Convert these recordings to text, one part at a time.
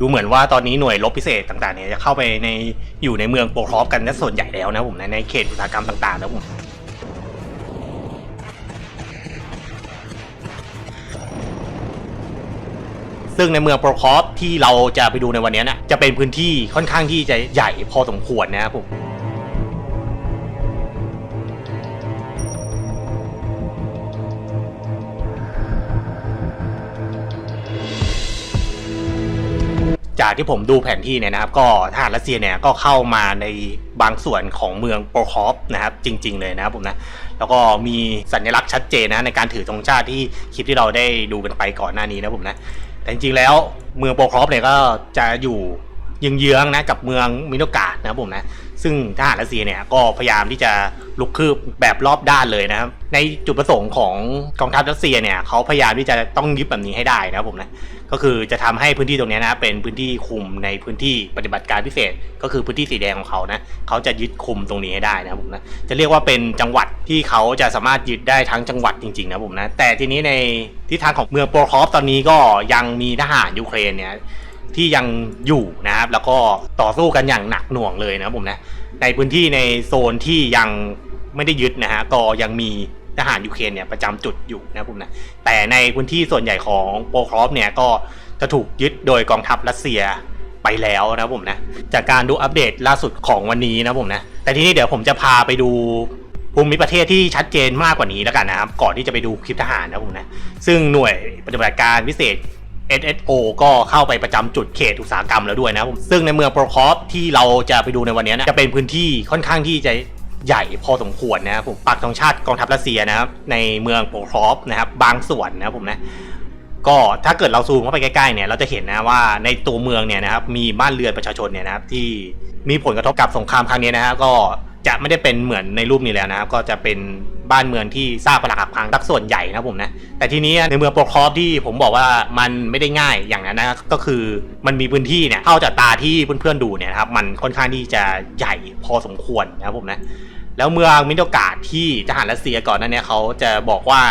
ดูเหมือนว่าตอนนี้หน่วยรบพิเศษต่างๆเนี่ยจะเข้าไปในอยู่ในเมืองโปรครอฟกันส่วนใหญ่แล้วนะผมในในเขตอุตสาหกรรมต่างๆนะผมซึ่งในเมืองโปรคอฟที่เราจะไปดูในวันนี้นะจะเป็นพื้นที่ค่อนข้างที่จะใหญ่พอสมควรนะครับผม จากที่ผมดูแผนที่เนี่ยนะครับ ก็ทหารรัสเซียเนี่ยก็เข้ามาในบางส่วนของเมืองโปรคอฟนะครับ จริง ๆ เลยนะครับผมนะแล้วก็มีสัญลักษณ์ชัดเจนนะในการถือธงชาติที่คลิปที่เราได้ดูกันไปก่อนหน้านี้นะผมนะแต่จริงๆแล้วเมืองโปรคอฟเนี่ยก็จะอยู่เยื้องๆนะกับเมืองมิโนกาดนะครับผมนะ ซึ่งทหารรัสเซียเนี่ยก็พยายามที่จะลุกคืบแบบรอบด้านเลยนะครับ ในจุดประสงค์ของกองทัพรัสเซียเนี่ยเขาพยายามที่จะต้องยึดแบบนี้ให้ได้นะผมนะก็คือจะทำให้พื้นที่ตรงนี้นะเป็นพื้นที่คุมในพื้นที่ปฏิบัติการพิเศษ ก็คือพื้นที่สีแดงของเขานะเขาจะยึดคุมตรงนี้ให้ได้นะผมนะจะเรียกว่าเป็นจังหวัดที่เขาจะสามารถยึดได้ทั้งจังหวัดจริงๆนะผมนะแต่ทีนี้ในทิศทางของเมืองโปรคอฟตอนนี้ก็ยังมีทหารยูเครนเนี่ย ที่ยังอยู่นะครับ แล้วก็ต่อสู้กันอย่างหนักหน่วงเลยนะครับผมนะในพื้นที่ในโซนที่ยังไม่ได้ยึดนะฮะก็ยังมีทหารยูเครนเนี่ยประจำจุดอยู่นะครับผมนะแต่ในพื้นที่ส่วนใหญ่ของโปรครอฟเนี่ยก็จะถูกยึดโดยกองทัพรัสเซียไปแล้วนะครับผมนะจากการดูอัปเดตล่าสุดของวันนี้นะครับผมนะแต่ทีนี้เดี๋ยวผมจะพาไปดูภูมิประเทศที่ชัดเจนมากกว่านี้แล้วกันนะครับก่อนที่จะไปดูคลิปทหารนะครับผมนะซึ่งหน่วยปฏิบัติการพิเศษ SSO ก็เข้าไปประจำจุดเขตอุตสาหกรรมแล้วด้วยนะผมซึ่งในเมืองโปรคอฟที่เราจะไปดูในวันนี้นะจะเป็นพื้นที่ค่อนข้างที่จะใหญ่พอสมควรนะครับผมปักธงชาติกองทัพรัสเซียนะครับในเมืองโปรครอฟนะครับบางส่วนนะผมนะก็ถ้าเกิดเราซูมเข้าไปใกล้ๆเนี่ยเราจะเห็นนะว่าในตัวเมืองเนี่ยนะครับมีบ้านเรือนประชาชนเนี่ยนะครับที่มีผลกระทบกับสงครามครั้งนี้นะฮะก็ จะไม่ได้เป็นเหมือนในรูปนี้แล้วนะครับ ก็จะเป็นบ้านเมืองที่สร้างปรักหักพังสักส่วนใหญ่นะผมนะ แต่ทีนี้ในเมืองโปรคอฟที่ผมบอกว่ามันไม่ได้ง่ายอย่างนั้นนะก็คือมันมีพื้นที่เนี่ยเท่าจากตาที่เพื่อนๆดูเนี่ยนะครับมันค่อนข้างที่จะใหญ่พอสมควรนะครับผมนะแล้วเมืองมิโนกาดที่ทหารรัสเซียก่อนนั้นเนี่ยเขาจะบอกว่า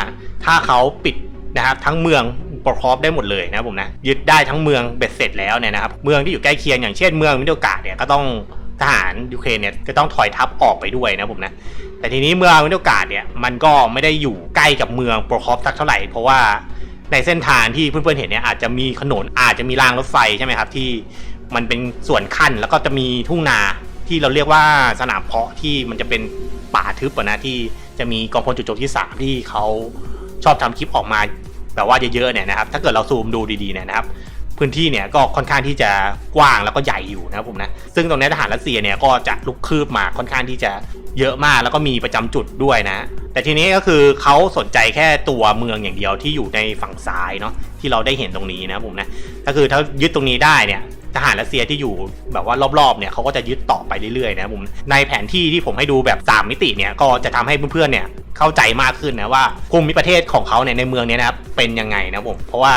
ถ้าเขาปิดนะครับทั้งเมืองปรครอฟได้หมดเลยนะผมนะยึดได้ทั้งเมืองเบ็ดเสร็จแล้วเนี่ยนะครับเมืองที่อยู่ใกล้เคียงอย่างเช่นเมืองมิโนกาดเนี่ยก็ต้อง ทหารยูเครนเนี่ยก็ต้องถอยทัพออกไปด้วยนะผมนะ แต่ทีนี้เมืองมิโนกาดเนี่ยมันก็ไม่ได้อยู่ใกล้กับเมืองโปรครอฟสักเท่าไหร่ เพราะว่าในเส้นทางที่เพื่อนๆเห็นเนี่ยอาจจะมีถนนอาจจะมีรางรถไฟใช่ไหมครับที่มันเป็นส่วนขั้นแล้วก็จะมีทุ่งนาที่เราเรียกว่าสนามเพาะที่มันจะเป็นป่าทึบนะที่จะมีกองพลจุดจบที่ 3 ที่เขาชอบทำคลิปออกมาแบบว่าเยอะๆเนี่ยนะครับ ถ้าเกิดเราซูมดูดีๆเนี่ยนะครับ พื้นที่เนี่ยก็ค่อนข้างที่จะกว้างแล้วก็ใหญ่อยู่นะครับผมนะซึ่งตรงนี้ทหารรัสเซียเนี่ยก็จะลุกคืบมาค่อนข้างที่จะเยอะมากแล้วก็มีประจำจุดด้วยนะ แต่ทีนี้ก็คือเขาสนใจแค่ตัวเมืองอย่างเดียวที่อยู่ในฝั่งซ้ายเนาะที่เราได้เห็นตรงนี้นะผมนะก็คือถ้ายึดตรงนี้ได้เนี่ยทหารรัสเซียที่อยู่แบบว่ารอบๆเนี่ยเขาก็จะยึดต่อไปเรื่อยๆนะผมในแผนที่ที่ผมให้ดูแบบ 3 มิติเนี่ยก็จะทำให้เพื่อนๆเนี่ย เข้าใจมากขึ้นนะว่าภูมิประเทศของเขาเนี่ยในเมืองเนี้นะครับเป็นยังไงนะผมเพราะว่า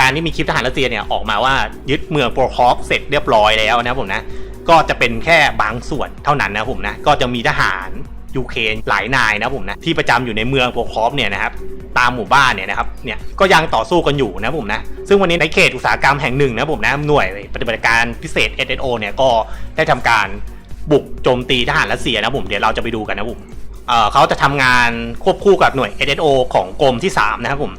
การที่มีคลิปทหารรัสเซียเนี่ยออกมาว่ายึดเมืองโปรคอฟเสร็จเรียบร้อยแล้วนะผมนะก็จะเป็นแค่บางส่วนเท่านั้นนะผมนะก็จะมีทหารยูเครนหลายนายนะผมนะที่ประจำอยู่ในเมืองโปรคอฟเนี่ยนะครับตามหมู่บ้านเนี่ยนะครับเนี่ยก็ยังต่อสู้กันอยู่นะผมนะซึ่งวันนี้ในเขตอุตสาหกรรมแห่งหนึ่งนะผมนะหน่วยปฏิบัติการพิเศษ SSO เนี่ยก็ได้ทำการบุกโจมตีทหารรัสเซียนะผมเดี๋ยวเราจะไปดูกันนะผม เขาจะทำงานควบคู่กับหน่วย SSO ของกรมที่ 3 นะครับผม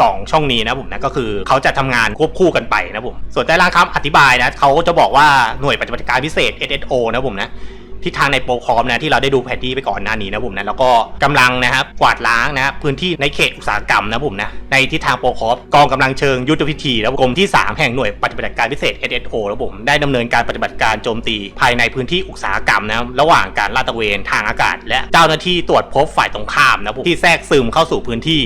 สองช่องนี้นะผมนะก็คือเขาจะทำงานควบคู่กันไปนะผมส่วนใต้ล่างคำอธิบายนะเขาจะบอกว่าหน่วยปฏิบัติการพิเศษ SSO นะผมนะ ทิศทางในโปรคอมนะที่เราได้ดูแผนที่ไปก่อนหน้านี้นะผมนะแล้วก็กำลังนะครับกวาดล้างนะครับพื้นที่ในเขตอุตสาหกรรมนะผมนะในทิศทางโปรคอมกองกำลังเชิงยุทธวิธีแล้วกรมที่ 3 แห่งหน่วยปฏิบัติการพิเศษ SSO แล้วผมได้ดำเนินการปฏิบัติการโจมตีภายในพื้นที่อุตสาหกรรมนะระหว่างการลาดตระเวนทางอากาศ และเจ้าหน้าที่ตรวจพบฝ่ายตรงข้ามนะผมที่แทรกซึมเข้าสู่พื้นที่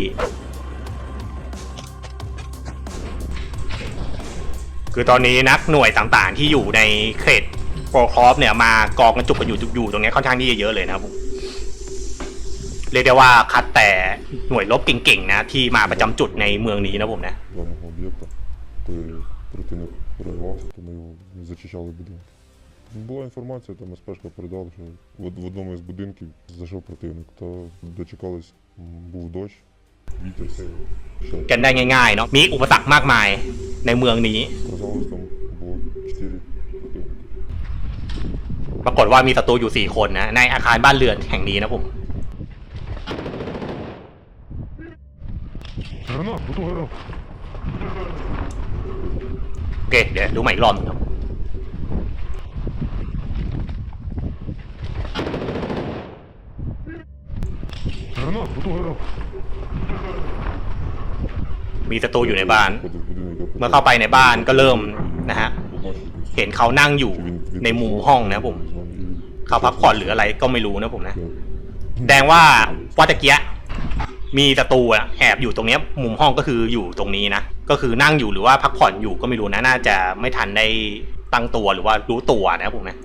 คือตอนนี้นักหน่วยต่างๆ ที่อยู่ในเขต โปรครอฟเนี่ยมากองกันจุกกันอยู่อยู่ตรงเนี้ยค่อนข้างที่จะเยอะเลยนะครับผมเรียกได้ว่าคัดแต่หน่วยรบเก่งๆนะที่มาประจำจุดในเมืองนี้นะผมนะ даного об'єкта, коли противник прорвався, то ми його зачищали будинок. Була інформація, там СПшка передала, що в, в одному із будинків зайшов противник, то дочекались, м, був дощ, Витя, все. Сейчас. กันได้ง่ายๆเนาะมีอุปสรรคมากมายในเมืองนี้ Оказалось, там было 4 противника. ปรากฏว่ามีศัตรูอยู่สี่คนนะ ในอาคารบ้านเรือนแห่งนี้นะผม โอเค เดี๋ยวดูใหม่อีกรอบหนึงครับ มีศัตรูอยู่ในบ้าน เมื่อเข้าไปในบ้านก็เริ่มนะฮะ เห็นเขานั่งอยู่ในมุมห้องนะผม เขาพักผ่อนหรืออะไรก็ไม่รู้นะผมนะ แสดงว่าว่าตะเกียะมีศัตรูอะแอบอยู่ตรงเนี้ย มุมห้องก็คืออยู่ตรงนี้นะ ก็คือนั่งอยู่หรือว่าพักผ่อนอยู่ก็ไม่รู้นะ น่าจะไม่ทันได้ตั้งตัวหรือว่ารู้ตัวนะผมนะ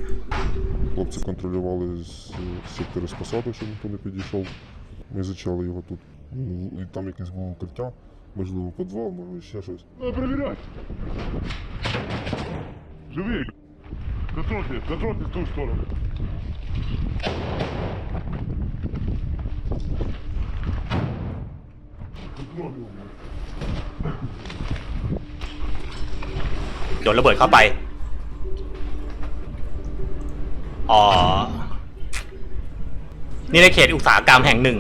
Хлопці контролювали з- сектори з посаду, щоб ніхто не підійшов. Ми зачали його тут. Ну, І там якесь було укриття, можливо, підвал, може ще щось. Надо проверять. Живые. Контрольные, контрольные в ту сторону. โดนระเบิดเข้าไป อ๋อ นี่ในเขตอุตสาหกรรมแห่งหนึ่ง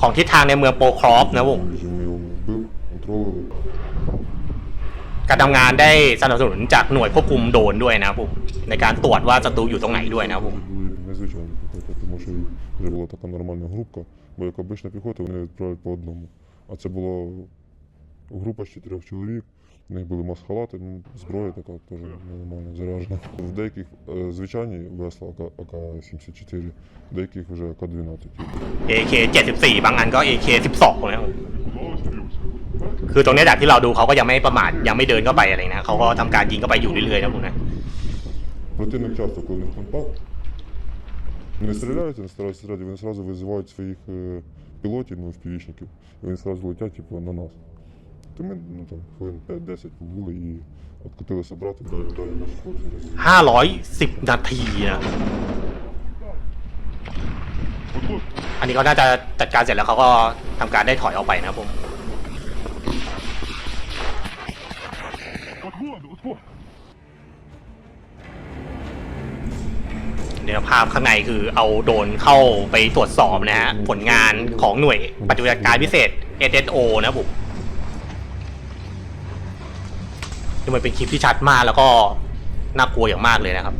ของทิศทางในเมืองโปครอฟนะผงการทำงานได้สนับสนุนจากหน่วยควบคุมโดนด้วยนะผม ในการตรวจว่าศัตรูอยู่ตรงไหนด้วยนะครับผม Були незвичайні піхота, тому що вже була така нормальна групка, бо як обична піхота, вони відправляють по одному. А це була група з чотирьох чоловік. У них були масхалати, ну, зброя така теж нормально заряджена. В деяких е, звичайні весла АК-74, в деяких вже АК-12. AK 74 บางอันก็ AK 12นะครับผม Мало стрелялся. คือตรงเนี้ยจากที่เราดูเขาก็ยังไม่ประมาทยังไม่เดินเข้าไปอะไรนะเขาก็ทำการยิงเข้าไปอยู่เรื่อยๆนะผมนะ Противник часто, коли в них контакт, вони стріляють, вони стараються стріляти, вони одразу визивають своїх е, пілотів, ну, впівічників, і вони одразу летять типу, на нас. То ми ну, там, хвилин 5-10 побули і откотилися брати, далі далі наші хлопці. 510 นาทีนะ Подход. อันนี้เขาน่าจะจัดการเสร็จแล้วเขาก็ทำการได้ถอยออกไปนะครับผม เนี่ยภาพข้างในคือเอาโดนเข้าไปตรวจสอบนะฮะผลงานของหน่วยปฏิบัติการพิเศษ SSO นะผมนี่มันเป็นคลิปที่ชัดมากแล้วก็น่ากลัวอย่างมากเลยนะครับ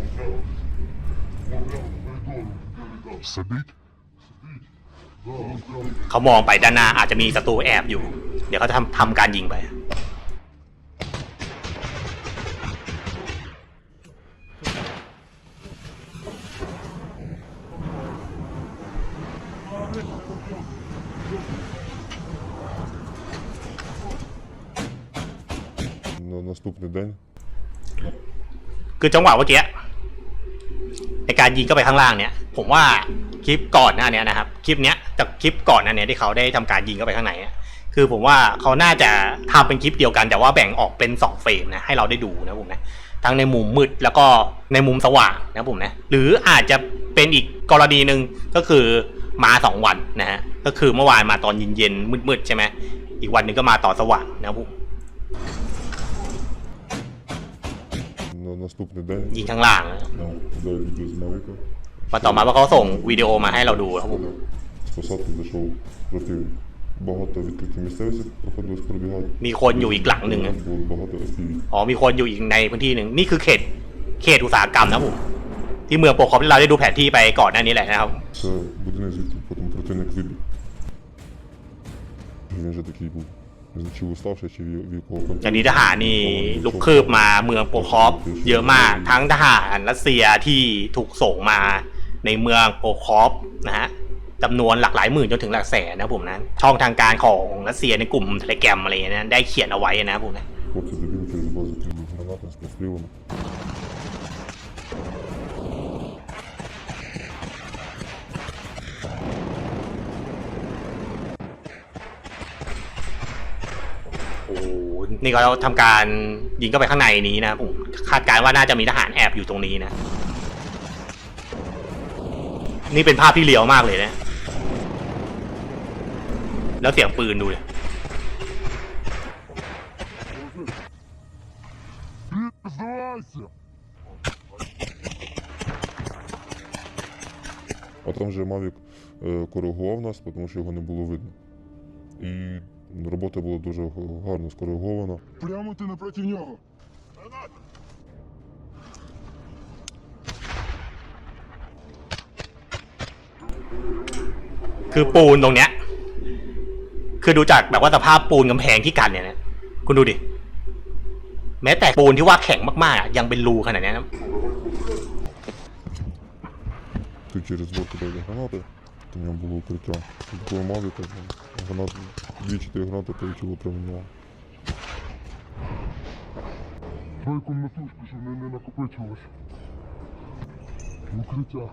เขามองไปด้านหน้าอาจจะมีศัตรูแอบอยู่ เดี๋ยวเขาจะทำทำการยิงไป наступний день คือจังหวะเมื่อกี้ในการยิงเข้าไปข้างล่างเนี่ย ผมว่าคลิปก่อนหน้าเนี้ยนะครับ คลิปเนี้ยจากคลิปก่อนหน้าเนี้ยที่เขาได้ทำการยิงเข้าไปข้างในอะคือผมว่าเขาน่าจะทำเป็นคลิปเดียวกัน แต่ว่าแบ่งออกเป็นสองเฟรมนะให้เราได้ดูนะผมนะทั้งในมุมมืดแล้วก็ในมุมสว่างนะผมนะหรืออาจจะเป็นอีกกรณีหนึ่งก็คือมาสองวันนะฮะก็คือเมื่อวานมาตอนเย็นๆมืดๆใช่ไหมอีกวันหนึ่งก็มาตอนสว่างนะครับผม на наступний день ยิงข้างล่างนะ нам дали без Мавика. วันต่อมาว่าเขาส่งวิดีโอมาให้เราดูครับผม З посадки зайшов противник. Багато відкритих місцевості приходилось пробігати. มีคนอยู่อีกหลังหนึ่งนะ Було багато FPV. อ๋อมีคนอยู่อีกในพื้นที่หนึ่งนี่คือเขตเขตอุตสาหกรรมนะผมที่เมืองโปรคอปที่เราได้ดูแผนที่ไปก่อนหน้านี้แหละนะครับ Це будинок, звідки потім противник вибіг. Він вже такий був. อชิสตอฟชชิวิโกจากนี้ทหารนี่ลุกคืบมาเมืองโปรคอฟเยอะมาก ทั้งทหารรัสเซียที่ถูกส่งมาในเมืองโปรคอฟนะฮะจำนวนหลักหลายหมื่นจนถึงหลักแสนนะผมนะช่องทางการของรัสเซียในกลุ่มเทเลแกรมอะไรเนี้ยได้เขียนเอาไว้นะผมนะ โอ้โหนี่ก็ทำการยิงเข้าไปข้างในนี้นะผมคาดการณ์ว่าน่าจะมีทหารแอบอยู่ตรงนี้นะ นี่เป็นภาพที่เลียวมากเลยนะ แล้วเสียงปืนดูเลย Сдавайся! А там вже Мавік е, коригував нас, тому що його не було видно. І робота була дуже гарно скоригована. Прямо ти напроти нього. คือปูนตรงเนี้ย คือดูจากแบบว่าสภาพปูนกำแพงที่กันเนี่ยนะคุณดูดิ แม้แต่ปูนที่ว่าแข็งมากๆอ่ะยังเป็นรูขนาดเนี้ยนะ Тут через двор кидали гранати, то в ньому було укриття. Тут було Мавіка, гранат, дві-чотири гранати полетіло прямо в нього. Твою комнатушку, щоб не, не накопичилось. Укриття.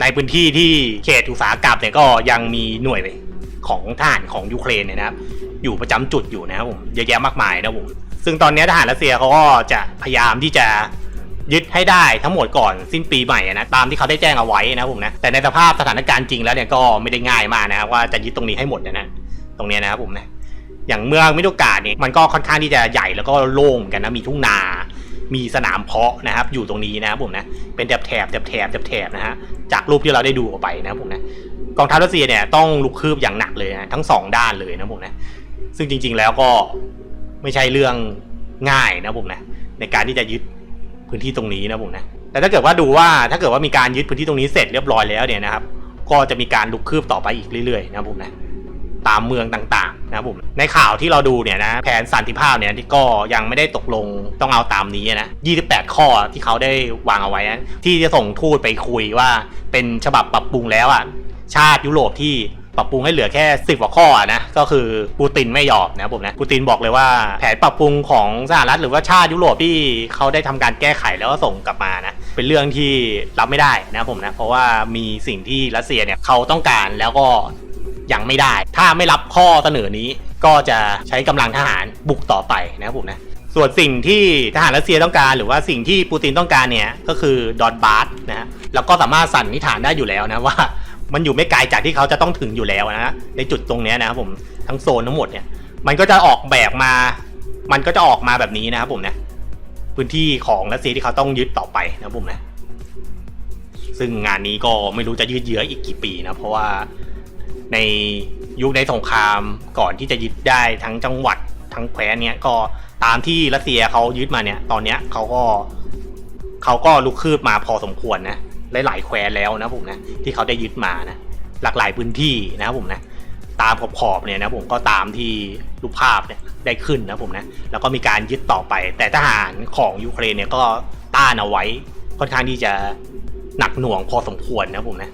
ในพื้นที่ที่เขตอุตสาหกรรมเนี่ยก็ยังมีหน่วยของทหารของยูเครนเนี่ยนะครับ อยู่ประจำจุดอยู่นะครับผมเยอะแยะมากมายนะครับผม ซึ่งตอนนี้ทหารรัสเซียเขาก็จะพยายามที่จะ ยึดให้ได้ทั้งหมดก่อนสิ้นปีใหม่อะนะตามที่เขาได้แจ้งเอาไว้นะผมนะแต่ในสภาพสถานการณ์จริงแล้วเนี่ยก็ไม่ได้ง่ายมากนะครับว่าจะยึดตรงนี้ให้หมดนะนะตรงนี้นะครับผมนะอย่างเมืองมิโดกาดเนี่ยมันก็ค่อนข้างที่จะใหญ่แล้วก็โล่งกันนะมีทุ่งนา มีสนามเพาะนะครับ อยู่ตรงนี้นะครับผมนะเป็นแถบแถบแถบแถบแถบแถบนะฮะจากรูปที่เราได้ดูออกไปนะครับผมนะกองทัพรัสเซียเนี่ยต้องลุกคืบอย่างหนักเลยนะทั้งสองด้านเลยนะผมนะซึ่งจริง ๆแล้วก็ไม่ใช่เรื่องง่ายนะผมนะในการที่จะยึด พื้นที่ตรงนี้นะผมนะแต่ถ้าเกิดว่าดูว่าถ้าเกิดว่ามีการยึดพื้นที่ตรงนี้เสร็จเรียบร้อยแล้วเนี่ยนะครับ ก็จะมีการลุกคืบต่อไปอีกเรื่อยๆนะผมนะตามเมืองต่างๆ นะผมในข่าวที่เราดูเนี่ยนะแผนสันติภาพเนี่ยที่ก็ยังไม่ได้ตกลงต้องเอาตามนี้นะ 28 ข้อที่เขาได้วางเอาไว้นะที่จะส่งทูตไปคุยว่าเป็นฉบับปรับปรุงแล้วอะชาติยุโรปที่ ปรับปรุงให้เหลือแค่10กว่าข้ออะนะก็คือปูตินไม่ยอมนะผมนะปูตินบอกเลยว่าแผนปรับปรุงของสหรัฐหรือว่าชาติยุโรปที่เขาได้ทำการแก้ไขแล้วก็ส่งกลับมานะเป็นเรื่องที่รับไม่ได้นะผมนะเพราะว่ามีสิ่งที่รัสเซียเนี่ยเขาต้องการแล้วก็ยังไม่ได้ ถ้าไม่รับข้อเสนอนี้ก็จะใช้กำลังทหารบุกต่อไปนะผมนะส่วนสิ่งที่ทหารรัสเซียต้องการ หรือว่าสิ่งที่ปูตินต้องการเนี่ยก็คือดอนบาสนะฮะแล้วก็สามารถสันนิษฐานได้อยู่แล้วนะว่า มันอยู่ไม่ไกลจากที่เขาจะต้องถึงอยู่แล้วนะในจุดตรงเนี้ยนะครับผมทั้งโซนทั้งหมดเนี่ย มันก็จะออกแบบมา มันก็จะออกมาแบบนี้นะครับผมนะพื้นที่ของรัสเซียที่เขาต้องยึดต่อไปนะครับผมนะซึ่งงานนี้ก็ไม่รู้จะยืดเยื้ออีกกี่ปีนะเพราะว่าในยุคในสงครามก่อนที่จะยึดได้ทั้งจังหวัดทั้งแคว้นเนี่ยก็ตามที่รัสเซียเขายึดมาเนี่ย ตอนเนี้ยเขาก็เขาก็ลุกคืบมาพอสมควรนะ หลายๆแควนแล้วนะผมนะที่เขาได้ยึดมานะหลากหลายพื้นที่นะครับผมนะตามขอบๆเนี่ยนะผมก็ตามที่รูปภาพเนี่ยได้ขึ้นนะผมนะแล้วก็มีการยึดต่อไป แต่ทหารของยูเครนเนี่ยก็ต้านเอาไว้ค่อนข้างที่จะหนักหน่วงพอสมควรนะผมนะ